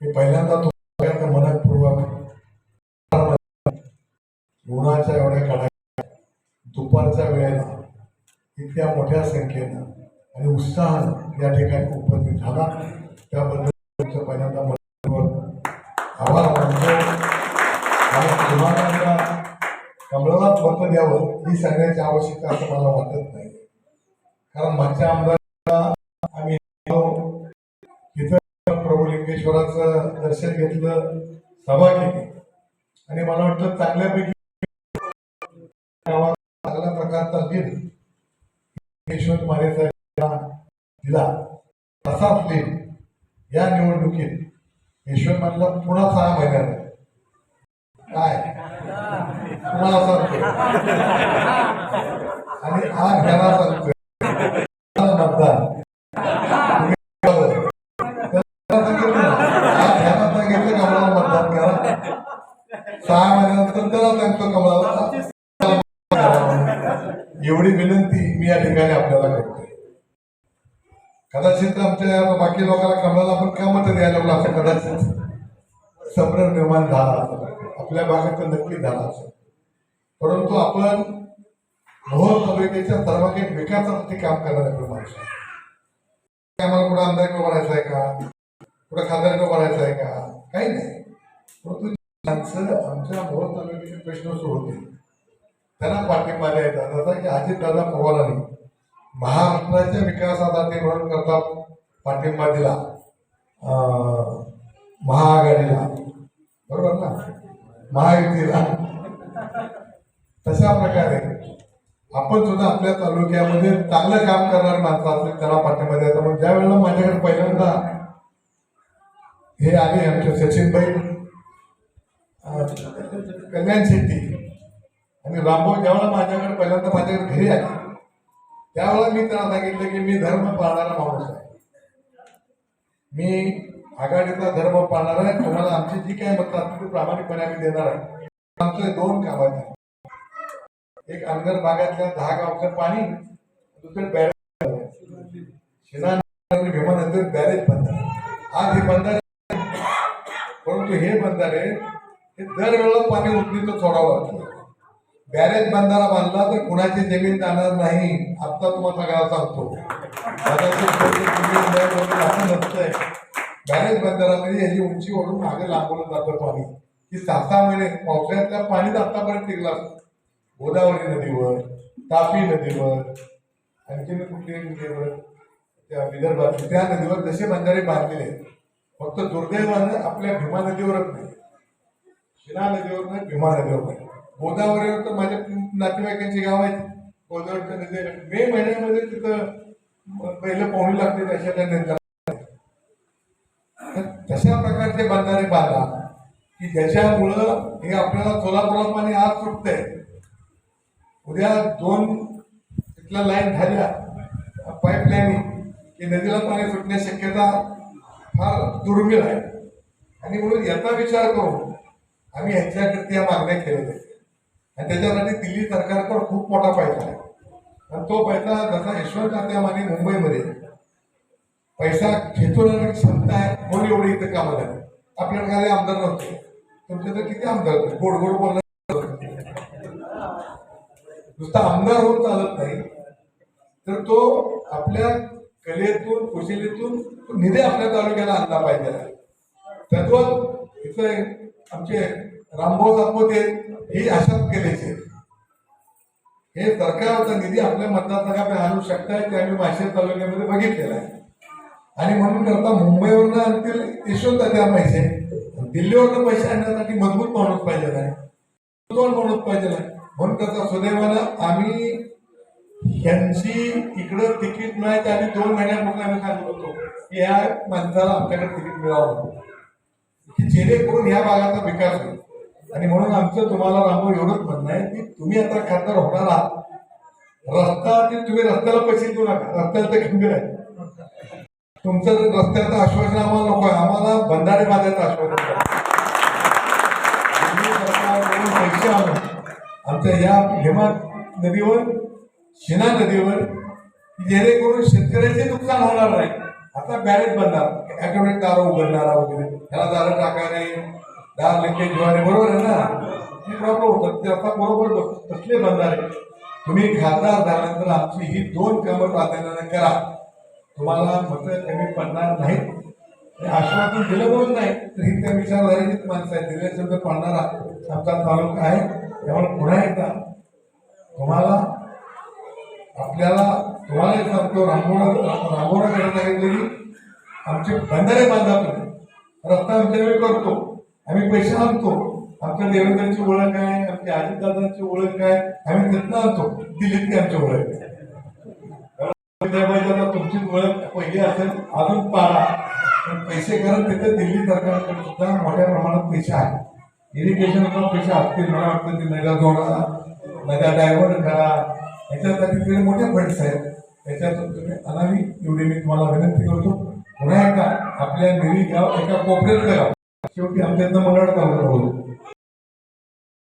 मी पहिल्यांदा तुम्हाला मनपूर्वक उन्हाच्या एवढ्या काढायला दुपारच्या वेळेला इतक्या मोठ्या संख्येनं आणि उत्साहानं या ठिकाणी उपस्थित झाला. त्याबद्दल तुमचं पहिल्यांदा मनपूर्वक आभार मानतो. आणि तुम्हाला त्या मत द्यावं ही सांगण्याची आवश्यकता असं मला वाटत नाही. कारण मागच्या आमदार योगेश्वराचं दर्शन घेतलं सभा केली. आणि मला वाटतं चांगल्यापैकी चांगल्या प्रकारचा दिन यशवंत माने साहेबांना दिला. तसाच दिन या निवडणुकीत यशवंत मानेला पुन्हा सहा महिन्यात. काय? तुम्हाला सांगतो आणि आज घ्यायला सांगतोय मतदान त्याला सांगितलं ना, आज ह्याला सांगितलं कमळाला मतदान करा सहा महिन्यानंतर त्याला सांगतो कमळाला एवढी विनंती मी या ठिकाणी आपल्याला करतोय. कदाचित आमच्या बाकी लोकांना कमळाला आपण का मत द्यायला लागलो असं कदाचित? संभ्रम निर्माण झाला असेल आपल्या भागात नक्की झाला असेल परंतु आपण मोहोळ तालुक्याच्या सर्वांगीण विकासासाठी काम करणारे माणसं आहे. आम्हाला कुठं आमदार किंवा बनायचं आहे का? कुठं खासदार किंवा बनायचं आहे का? काही नाही. परंतु आमच्या मोहोळ तालुक्याचे प्रश्न सोडवतील त्यांना पाठिंबा द्यायचा जसा की अजितदादा पवारांनी महाराष्ट्राच्या विकासासाठी म्हणून करता पाठिंबा दिला. महाआघाडीला. बरोबर ना? महायुतीला. तशा प्रकारे आपण सुद्धा आपल्या तालुक्यामध्ये चांगलं काम करणारे माणसं असतील त्याला पाठिंबा द्यायचा. मग ज्या वेळेला माझ्याकडे पहिल्यांदा हे आले आमचे सचिनभाई कल्याण शेट्टी आणि रामभाऊ ज्यावेळेला माझ्याकडे पहिल्यांदा माझ्याकडे घरी आले त्यावेळेला मी त्यांना सांगितलं की मी धर्म पाळणारा माणूस आहे. मी आघाडीचा धर्म पाळणार आहे. तुम्हाला आमची जी काही मतं असतील ती प्रामाणिकपणे आम्ही देणार आहे. आमचे दोन काम आहेत. एक अंगर भागातल्या दहा गावचं पाणी दुसरे बॅरेज शिना आणि भीमा बॅरेज बंद आज हे बंद परंतु हे बंधारे हे दरवेळेला पाणी उठणीचं सोडावं लागतं. बॅरेज बंधारा बांधला तर कुणाची जमीन जाणार नाही आत्ता तुम्हाला सगळ्याला सांगतो. असं नसतंय. बॅरेज बंधारामध्ये म्हणजे ह्याची उंची ओढून मागे लांबवलं जातं पाणी. की सहा सहा महिने पावसाळ्यातल्या पाणीच आतापर्यंत टिकला असतं. गोदावरी नदीवर तापी नदीवर आणखीन कुठली नदीवर त्या विदर्भात त्या नदीवर जसे बंधारे बांधलेले आहेत. फक्त दुर्दैवानं आपल्या भीमा नदीवरच नाही. हिना नदीवर नाही भीमा नदीवर नाही. गोदावरीवर तर माझ्या नातेवाईकांची गाव आहेत. गोदावरीच्या नदी मे महिन्यामध्ये तिथं पहिलं पाहुणे लागते अशा त्या नद्या तर तशा प्रकारचे बांधारे बांधा की ज्याच्यामुळं हे आपल्याला सोलापुरात पाणी आज सुटतंय. उद्या दोन तिथल्या लाईन झाल्या पाईपलाईन की नदीला पाणी सुटण्याची शक्यता फार दुर्मिळ आहे. आणि म्हणून याचा विचार करून आम्ही यांच्याकडे या मागण्या केलेल्या होत्या. आणि त्याच्यासाठी दिल्ली सरकारकडे खूप मोठा पैसा आहे. आणि तो पैसा जसा यशवंत माने मुंबईमध्ये पैसा घेतो आणण्याची क्षमता आहे म्हणून एवढी इथं कामं झाली आपल्याकडे काय आमदार नव्हते. तुमच्या तर किती आमदार होते? गोड गोड बोलणार नुसता आमदार होऊन चालत नाही. तर तो आपल्या कलेतून कुशलीतून तो निधी आपल्या तालुक्याला आणला पाहिजे. तत्व इथं आमचे रामभाऊ सातपुते हे अशाच केलेचे. हे सरकारचा निधी आपल्या मतदारसंघात आणू शकताय ते आम्ही माशेर तालुक्यामध्ये बघितलेलं आहे. आणि म्हणून करता मुंबईवरनं आणतील यशवंत त्या पैसे दिल्लीवरनं पैसे आणण्यासाठी मजबूत माणूस पाहिजे आहे. मजबूत माणूस पाहिजे आहे. म्हणून करता सुदैवानं आम्ही यांची इकडं तिकीट मिळायच्या आधी दोन महिन्यापूर्वी आम्ही सांगत होतो की या माणसाला आमच्याकडे तिकीट मिळावं. की जेणेकरून ह्या भागाचा विकास होईल. आणि म्हणून आमचं तुम्हाला रामभाऊ एवढंच म्हणणं आहे की तुम्ही आता खासदार होणार आहात. रस्ता ते तुम्ही रस्त्याला पैसे देऊ नका. रस्त्याला ते गंभीर आहे. तुमचं रस्त्याचं आश्वासन आम्हाला नको आहे. आम्हाला बंधारे बांधायचं आश्वासन पैसे आणून आमच्या या हेमा नदीवर शिना नदीवर जेणेकरून शेतकऱ्याचे नुकसान होणार नाही. आता बॅरेज बनणार. ॲटोमॅटिक दार उघडणारा वगैरे. त्याला दारं टाकाने दार लिकेज होणारे बरोबर आहे ना? हे प्रॉब्लेम होतात ते आता बरोबर कसले बनणार आहे? तुम्ही खासदार झाल्यानंतर आमची ही दोन कामं प्राधान्यानं करा. तुम्हाला मतं कमी पडणार नाहीत. आश्वासन दिलं म्हणून नाही तर ही त्या विचारधारेचीच माणसं आहेत. दिल्याचं शब्द पडणारा आमचा तालुका आहे. त्यामुळे पुन्हा एकदा तुम्हाला आपल्याला तुम्हाला सांगतो रांगोळा रांगोळा करत आहे तरी आमचे बंधारे बांधा तुम्ही. रस्ता आमच्याकडे करतो. आम्ही पैसे आणतो आमच्या देवेंद्रची ओळख आहे आमच्या अजितदादांची ओळख आहे. आम्ही तिथनं आणतो. दिल्लीत की आमची ओळख आहे. त्यामुळे तुमची ओळख पहिली असेल अजून पाडा. पण पैसे करत तिथे दिल्ली सरकारकडे सुद्धा मोठ्या प्रमाणात पैसे आहेत. इरिगेशनचा पैसे असतील मला वाटतं ती नद्या जोडा नद्या डायव्हर्ट करा. याच्यासाठी तिथे मोठे फंड्स आहेत. त्याच्यातून तुम्ही अनावी एवढी मी तुम्हाला विनंती करतो पुन्हा एकदा आपल्या निरी गाव एका कोपऱ्यात गाव शेवटी आमच्या इथं मंगळ होतो.